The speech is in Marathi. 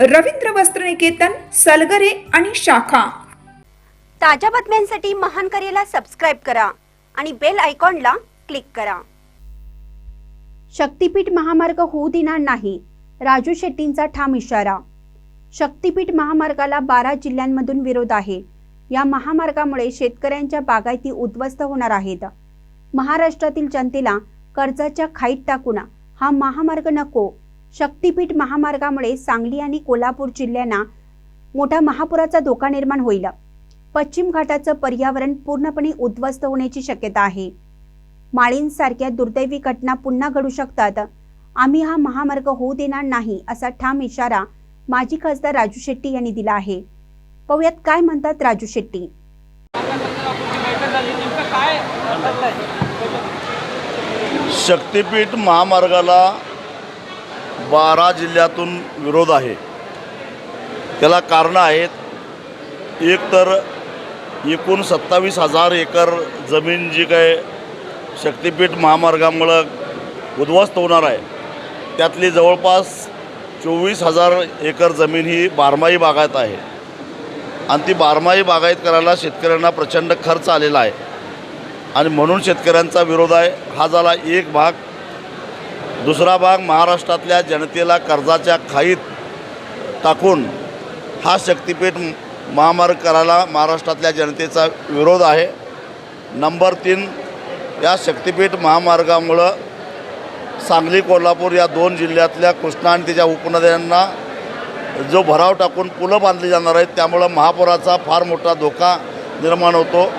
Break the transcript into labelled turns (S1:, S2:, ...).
S1: रवींद्र वस्त्रनिकेतन सलगरे आणि शाखा.
S2: ताज्या बातम्यांसाठी महान करेला सबस्क्राईब करा आणि बेल आयकॉनला क्लिक करा. शक्तीपीठ महामार्ग होऊ देणार नाही राजू शेट्टींचा ठाम इशारा. शक्तीपीठ महामार्गाला बारा जिल्ह्यांमधून विरोध आहे. या महामार्गामुळे शेतकऱ्यांच्या बागायती उद्ध्वस्त होणार आहेत. महाराष्ट्रातील जनतेला कर्जाच्या खाईत टाकून हा महामार्ग नको. शक्तीपीठ महामार्गामुळे सांगली आणि कोल्हापूर जिल्ह्यांना मोठा महापुराचा धोका निर्माण होईल. पश्चिम घाटाचं पर्यावरण पूर्णपणे उद्ध्वस्त होण्याची शक्यता आहे. माळींसारख्या दुर्दैवी घटना पुन्हा घडू शकतात. आम्ही हा महामार्ग होऊ देणार नाही असा ठाम इशारा माजी खासदार राजू शेट्टी यांनी दिला आहे. पाहुयात काय म्हणतात राजू शेट्टी.
S3: शक्तीपीठ महामार्गाला बारा जिल्ह्यातून विरोध आहे. त्याला कारणं आहेत. एक तर एकूण सत्तावीस हजार एकर जमीन जी काय शक्तिपीठ महामार्गामुळं उद्ध्वस्त होणार आहे. त्यातली जवळपास चोवीस हजार एकर जमीन ही बारमाही बागायत आहे. आणि ती बारमाही बागायत करायला शेतकऱ्यांना प्रचंड खर्च आलेला आहे. आणि म्हणून शेतकऱ्यांचा विरोध आहे. हा झाला एक भाग. दुसरा भाग महाराष्ट्रातल्या जनतेला कर्जाच्या खाईत टाकून हा शक्तिपीठ महामार्ग करायला महाराष्ट्रातल्या जनतेचा विरोध आहे. नंबर तीन या शक्तिपीठ महामार्गामुळं सांगली कोल्हापूर या दोन जिल्ह्यातल्या कृष्णा आणि तिच्या उपनद्यांना जो भराव टाकून पुलं बांधली जाणार आहेत त्यामुळं महापुराचा फार मोठा धोका निर्माण होतो.